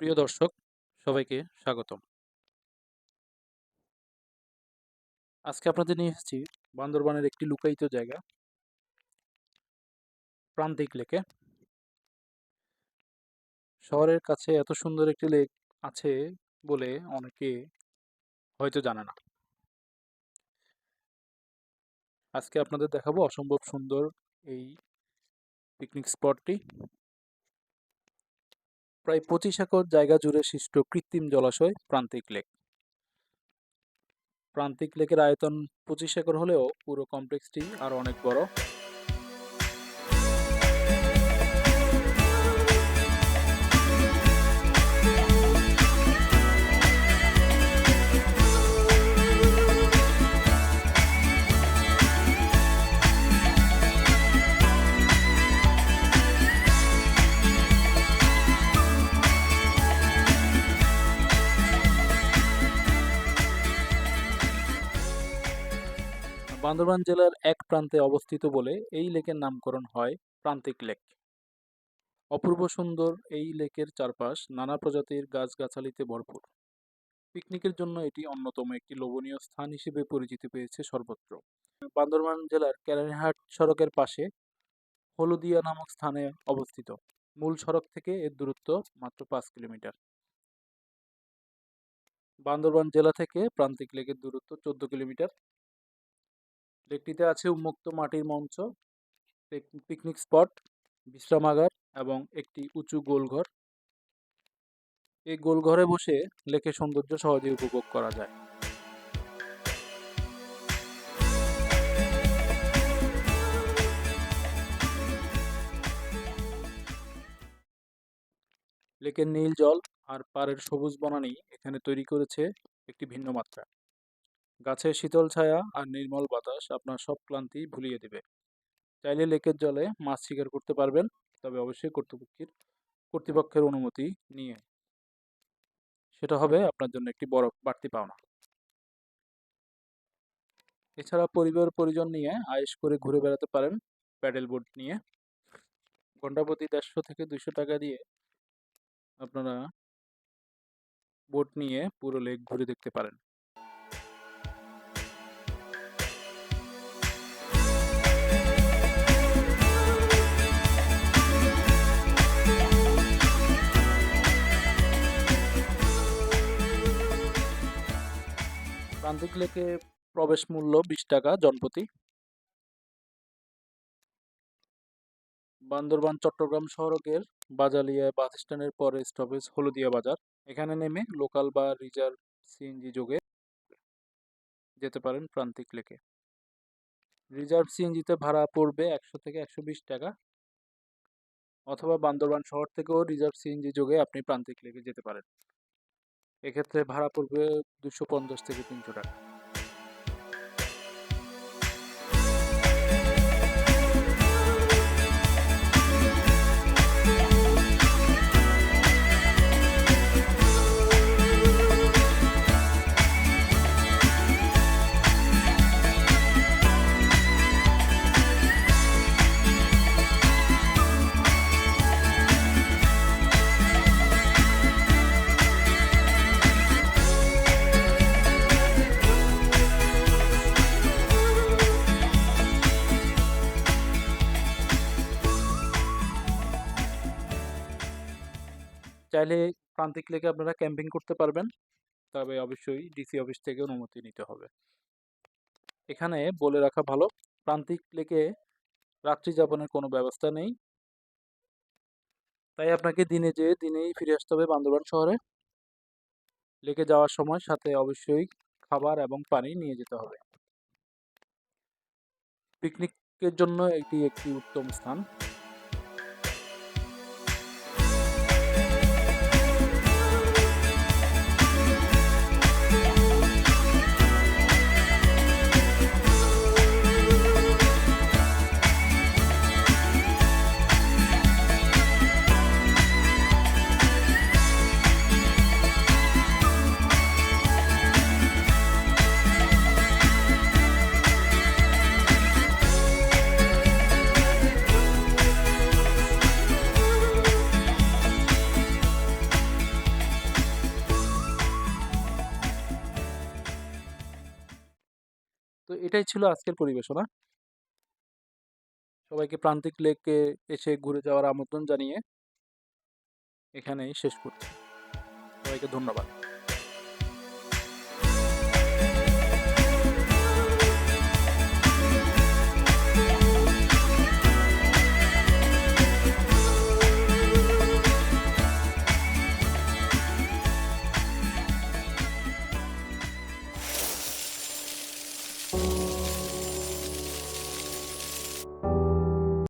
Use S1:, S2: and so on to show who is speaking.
S1: প্রিয় দর্শক, সবাইকে স্বাগতম। আজকে আপনাদের নিয়ে এসেছি বান্দরবানের একটি লুকায়িত জায়গা, প্রান্তিক লেকে। শহরের কাছে এত সুন্দর একটি লেক আছে বলে অনেকে হয়তো জানে না। আজকে আপনাদের দেখাবো অসম্ভব সুন্দর এই পিকনিক স্পটটি। প্রায় পঁচিশ একর জায়গা জুড়ে সৃষ্ট কৃত্রিম জলাশয় প্রান্তিক লেক। প্রান্তিক লেকের আয়তন পঁচিশ একর হলেও পুরো কমপ্লেক্সটি আরও অনেক বড়। বান্দরবান জেলার এক প্রান্তে অবস্থিত বলে এই লেকের নামকরণ হয় প্রান্তিক লেক। অপূর্ব সুন্দর এই লেকের চারপাশ নানা প্রজাতির গাছগাছালিতে ভরপুর। পিকনিকের জন্য এটি অন্যতম একটি লোভনীয় স্থান হিসেবে পরিচিতি পেয়েছে সর্বত্র। বান্দরবান জেলার ক্যারানিহাট সড়কের পাশে হলুদিয়া নামক স্থানে অবস্থিত। মূল সড়ক থেকে এর দূরত্ব মাত্র পাঁচ কিলোমিটার। বান্দরবান জেলা থেকে প্রান্তিক লেকের দূরত্ব চোদ্দ কিলোমিটার। লেকটিতে আছে উন্মুক্ত মাটির মঞ্চ, পিক- পিকনিক স্পট, বিশ্রামাগার এবং একটি উঁচু গোলঘর। এই গোলঘরে বসে লেকের সৌন্দর্য সহজে উপভোগ করা যায়। লেকের নীল জল আর পাড়ের সবুজ বনানি এখানে তৈরি করেছে একটি ভিন্ন মাত্রা। গাছের শীতল ছায়া আর নির্মল বাতাস আপনার সব ক্লান্তি ভুলিয়ে দেবে। চাইলে লেকের জলে মাছ শিকার করতে পারবেন, তবে অবশ্যই কর্তৃপক্ষের কর্তৃপক্ষের অনুমতি নিয়ে। সেটা হবে আপনার জন্য একটি বড় বাড়তি পাওনা। এছাড়া পরিবার, পরিজন নিয়ে আয়েস করে ঘুরে বেড়াতে পারেন প্যাডেল বোট নিয়ে। ঘন্টাপ্রতি দেড়শো থেকে দুইশো টাকা দিয়ে আপনারা বোট নিয়ে পুরো লেক ঘুরে দেখতে পারেন। প্রান্তিক লেকে প্রবেশ মূল্য বিশ টাকা, জনপ্রতি। বান্দরবান, চট্টগ্রাম সড়কের বাজালিয়া বাস স্ট্যান্ডের পরে স্টপেজ হলদিয়া বাজার। এখানে নেমে লোকাল বা রিজার্ভ সিএনজি যোগে যেতে পারেন প্রান্তিক লেকে। রিজার্ভ সিএনজিতে ভাড়া পড়বে একশো থেকে একশো বিশ টাকা। অথবা বান্দরবান শহর থেকেও রিজার্ভ সিএনজি যোগে আপনি প্রান্তিক লেকে যেতে পারেন। এক্ষেত্রে ভাড়া পড়বে দুশো পঞ্চাশ থেকে তিনশো টাকা। চাইলে প্রান্তিক লেকে আপনারা ক্যাম্পিং করতে পারবেন। তবে অবশ্যই ডিসি অফিস থেকে অনুমতি নিতে হবে। এখানে বলে রাখা ভালো, প্রান্তিক লেকে রাত্রি যাপনের কোনো ব্যবস্থা নেই। তাই আপনাকে দিনে যেয়ে দিনেই ফিরে আসতে হবে বান্দরবান শহরে। লেকে যাওয়ার সময় সাথে অবশ্যই খাবার এবং পানি নিয়ে যেতে হবে। পিকনিকের জন্য এটি একটি উত্তম স্থান। এটাই ছিল আজকের পরিবেশনা সবাইকে প্রান্তিক লেকে এসে ঘুরে যাওয়ার আমন্ত্রণ জানিয়ে এখানেই শেষ করছি। সবাইকে ধন্যবাদ।